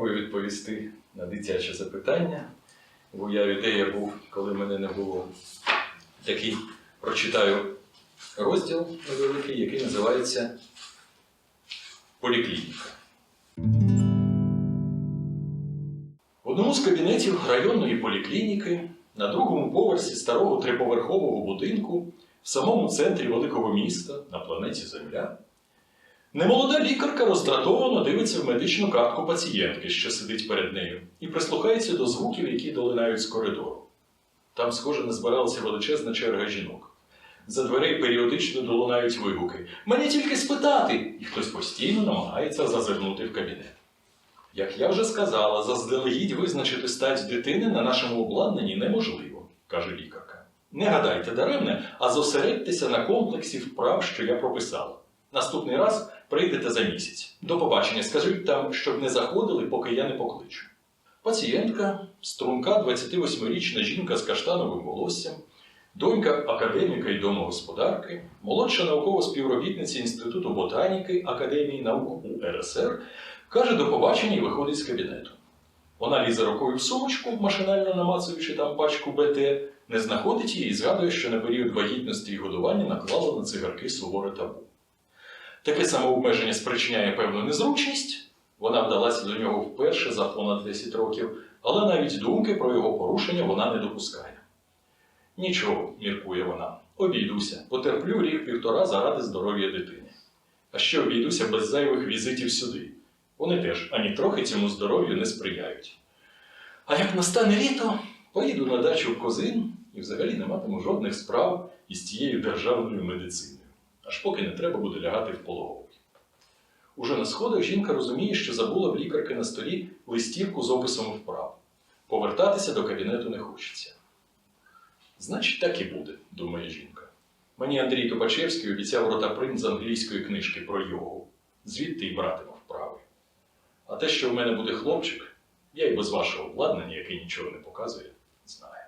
спробую відповісти на дитяче запитання. Бо я ідея був, коли мене не було. Такий прочитаю розділ невеликий, який називається Поліклініка. В одному з кабінетів районної поліклініки на другому поверсі старого триповерхового будинку в самому центрі великого міста на планеті Земля немолода лікарка роздратовано дивиться в медичну картку пацієнтки, що сидить перед нею, і прислухається до звуків, які долинають з коридору. Там, схоже, назбиралася величезна черга жінок. За дверей періодично долунають вигуки. Мені тільки спитати, і хтось постійно намагається зазирнути в кабінет. Як я вже сказала, заздалегідь визначити стать дитини на нашому обладнанні неможливо, каже лікарка. Не гадайте даремне, а зосередьтеся на комплексі вправ, що я прописала. Наступний раз прийдете за місяць. До побачення, скажіть там, щоб не заходили, поки я не покличу. Пацієнтка, струнка 28-річна жінка з каштановим волоссям, донька академіка і домогосподарки, молодша наукова співробітниця Інституту ботаніки Академії наук УРСР, каже до побачення і виходить з кабінету. Вона лізе рукою в сумочку, машинально намацуючи там пачку БТ, не знаходить її і згадує, що на період вагітності і годування наклала на цигарки суворе табу. Таке самообмеження спричиняє певну незручність. Вона вдалася до нього вперше за понад 10 років, але навіть думки про його порушення вона не допускає. Нічого, міркує вона, обійдуся, потерплю рік-півтора заради здоров'я дитини. А ще обійдуся без зайвих візитів сюди. Вони теж ані трохи цьому здоров'ю не сприяють. А як настане літо, поїду на дачу в Козин і взагалі не матиму жодних справ із тією державною медициною, аж поки не треба буде лягати в пологовий. Уже на сходах жінка розуміє, що забула в лікарки на столі листівку з описом вправ. Повертатися до кабінету не хочеться. Значить, так і буде, думає жінка. Мені Андрій Топачевський обіцяв ротапринт з англійської книжки про йогу. Звідти й братиму вправи. А те, що в мене буде хлопчик, я й без вашого обладнання, яке нічого не показує, знаю.